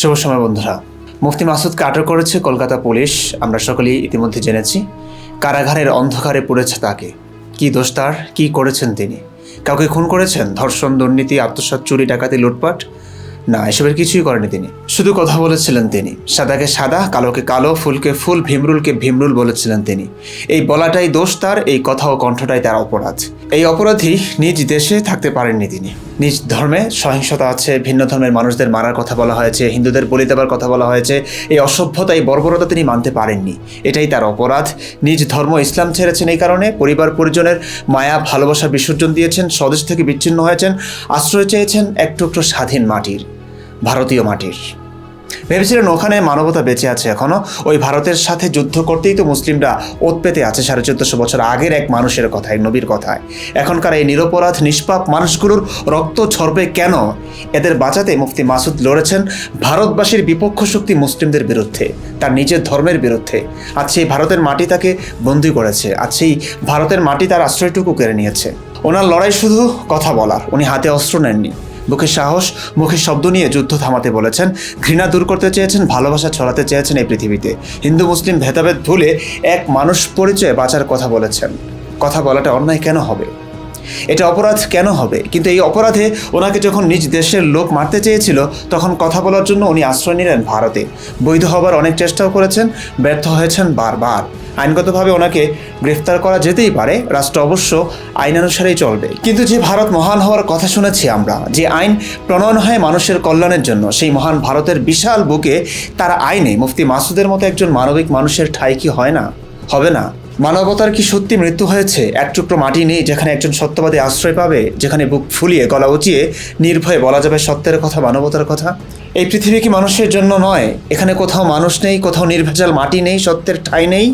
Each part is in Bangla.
শুভ সময়, বন্ধুরা। মুফতি মাসুদকে আটক করেছে কলকাতা পুলিশ, আমরা সকলেই ইতিমধ্যে জেনেছি। কারাগারের অন্ধকারে পড়েছে তাকে। কি দোষ তার? কি করেছেন তিনি? কাউকে খুন করেছেন? ধর্ষণ, দুর্নীতি, আত্মসাৎ, চুরি, ডাকাতি, লুটপাট? না, এসবের কিছুই করেনি তিনি। শুধু কথা বলেছিলেন তিনি। সাদাকে সাদা, কালোকে কালো, ফুলকে ফুল, ভীমরুলকে ভীমরুল বলেছিলেন তিনি। এই বলাটাই দোষ তার, এই কথা ও কণ্ঠটাই তার অপরাধ। এই অপরাধী নিজ দেশে থাকতে পারেননি তিনি। নিজ ধর্মে সহিংসতা আছে, ভিন্ন ধর্মের মানুষদের মারার কথা বলা হয়েছে, হিন্দুদের বলি দেবার কথা বলা হয়েছে, এই অসভ্যতা, এই বর্বরতা তিনি মানতে পারেননি। এটাই তার অপরাধ। নিজ ধর্ম ইসলাম ছেড়েছেন এই কারণে, পরিবার পরিজনের মায়া, ভালোবাসা বিসর্জন দিয়েছেন, স্বদেশ থেকে বিচ্ছিন্ন হয়েছেন, আশ্রয় চেয়েছেন এক টুকরো স্বাধীন মাটির, ভারতীয় মাটির। ভেবেছিলেন ওখানে মানবতা বেঁচে আছে এখনও। ওই ভারতের সাথে যুদ্ধ করতেই তো মুসলিমরা ওত পেতে আছে সাড়ে চোদ্দশো বছর আগের এক মানুষের কথায়, নবীর কথায়। এখনকার এই নিরপরাধ, নিষ্পাপ মানুষগুলোর রক্ত ছড়বে কেন? এদের বাঁচাতে মুফতি মাসুদ লড়েছেন ভারতবাসীর বিপক্ষ শক্তি মুসলিমদের বিরুদ্ধে, তার নিজের ধর্মের বিরুদ্ধে। আজ সেই ভারতের মাটি তাকে বন্দি করেছে, আজ সেই ভারতের মাটি তার আশ্রয়টুকু কেড়ে নিয়েছে। ওনার লড়াই শুধু কথা বলার, উনি হাতে অস্ত্র নেননি। মুখে সাহস, মুখে শব্দ নিয়ে যুদ্ধ থামাতে বলেছেন। ঘৃণা দূর করতে চেয়েছেন, ভালোবাসা ছড়াতে চেয়েছেন এই পৃথিবীতে। হিন্দু, মুসলিম ভেদাভেদ ভুলে এক মানুষ পরিচয়ে বাঁচার কথা বলেছেন। কথা বলাটা অন্যায় কেন হবে? এটা অপরাধ কেন হবে? কিন্তু এই অপরাধে ওনাকে যখন নিজ দেশের লোক মারতে চেয়েছিল, তখন কথা বলার জন্য উনি আশ্রয় নিলেন ভারতে। বৈধ হবার অনেক চেষ্টাও করেছেন, ব্যর্থ হয়েছেন বারবার। আইনগতভাবে ওনাকে গ্রেফতার করা যেতেই পারে, রাষ্ট্র অবশ্য আইনানুসারেই চলবে। কিন্তু যে ভারত মহান হওয়ার কথা শুনেছি আমরা, যে আইন প্রণয়ন হয় মানুষের কল্যাণের জন্য, সেই মহান ভারতের বিশাল বুকে তার আইনে মুফতি মাসুদের মতো একজন মানবিক মানুষের ঠাঁই কি হয় না? হবে না। মানবতার কি সত্যি মৃত্যু হয়েছে? এক টুকরো মাটি নেই যেখানে একজন সত্যবাদী আশ্রয় পাবে, যেখানে বুক ফুলিয়ে গলা উঁচিয়ে নির্ভয়ে বলা যাবে সত্যের কথা, মানবতার কথা? এই পৃথিবী কি মানুষের জন্য নয়? এখানে কোথাও মানুষ নেই, কোথাও নির্ভেজাল মাটি নেই, সত্যের ঠাঁই নেই।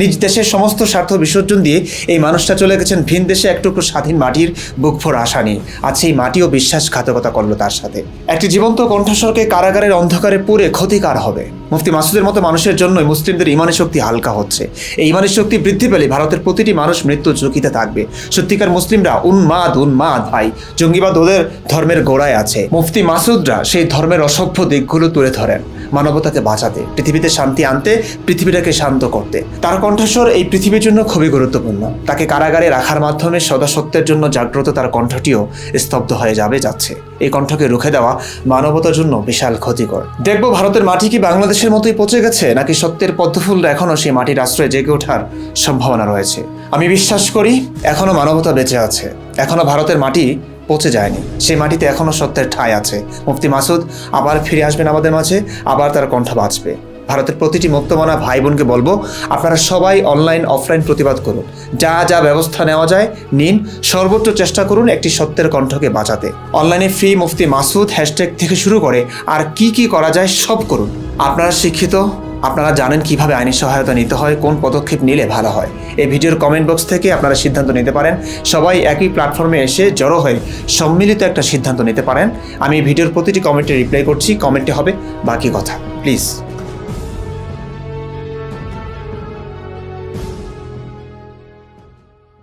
নিজ দেশের সমস্ত স্বার্থ বিসর্জন দিয়ে এই মানুষটা চলে গেছেন ভিন দেশে এক টুকরো স্বাধীন মাটির বুক ভোর আশা নিয়ে আজ সেই মাটিও বিশ্বাসঘাতকতা করল তার সাথে। একটি জীবন্ত কণ্ঠস্বরকে কারাগারের অন্ধকারে পুরে ক্ষতিকার হবে। মুফতি মাসুদের মতো মানুষের জন্যই মুসলিমদের ইমানের শক্তি হালকা হচ্ছে। এই ইমানের শক্তি বৃদ্ধি পেলে ভারতের প্রতিটি মানুষ মৃত্যু ঝুঁকিতে থাকবে। সত্যিকার মুসলিমরা উন্মাদ উন্মাদ ভাই, জঙ্গিবাদ ওদের ধর্মের গোড়ায় আছে। মুফতি মাসুদরা সেই ধর্মের অসভ্য দিকগুলো তুলে ধরেন। মানবতাকে বাঁচাতে, পৃথিবীতে শান্তি আনতে, পৃথিবীটাকে শান্ত করতে। তার কণ্ঠস্বর এই পৃথিবীর জন্য খুবই গুরুত্বপূর্ণ। তাকে কারাগারে রাখার মাধ্যমে সদা সত্যের জন্য জাগ্রত তার কণ্ঠটিও স্তব্ধ হয়ে যাবে, যাচ্ছে। এই কণ্ঠকে রুখে দেওয়া মানবতার জন্য বিশাল ক্ষতিকর। দেখব ভারতের মাটি কি বাংলাদেশের মতোই পচে গেছে, নাকি সত্যের পদ্মফুলরা এখনও সেই মাটির আশ্রয়ে জেগে ওঠার সম্ভাবনা রয়েছে। আমি বিশ্বাস করি এখনও মানবতা বেঁচে আছে। এখনও ভারতের মাটি পচে যায়নি। সেই মাটিতে এখনও সত্যের ঠাঁই আছে। মুফতি মাসুদ, আবার ফিরে আসবেন আমাদের মাঝে, আবার তার কণ্ঠ বাঁচবে ভারতের প্রতিটি মুক্তমানা ভাই বোনকে বলব, আপনারা সবাই অনলাইন, অফলাইন প্রতিবাদ করুন। যা যা ব্যবস্থা নেওয়া যায়, নিন। সর্বোচ্চ চেষ্টা করুন একটি সত্যের কণ্ঠকে বাঁচাতে। অনলাইনে ফ্রি মুফতি মাসুদ হ্যাশট্যাগ থেকে শুরু করে আর কি কি করা যায় সব করুন। আপনারা শিক্ষিত আপনারা জানেন কীভাবে আইনি সহায়তা নিতে হয়, কোন পদক্ষেপ নিলে ভালো হয়। এই ভিডিওর কমেন্ট বক্স থেকে আপনারা সিদ্ধান্ত নিতে পারেন। সবাই একই প্ল্যাটফর্মে এসে জড়ো হয়ে সম্মিলিত একটা সিদ্ধান্ত নিতে পারেন। আমি ভিডিওর প্রতিটি কমেন্টে রিপ্লাই করছি। কমেন্টে হবে বাকি কথা। প্লিজ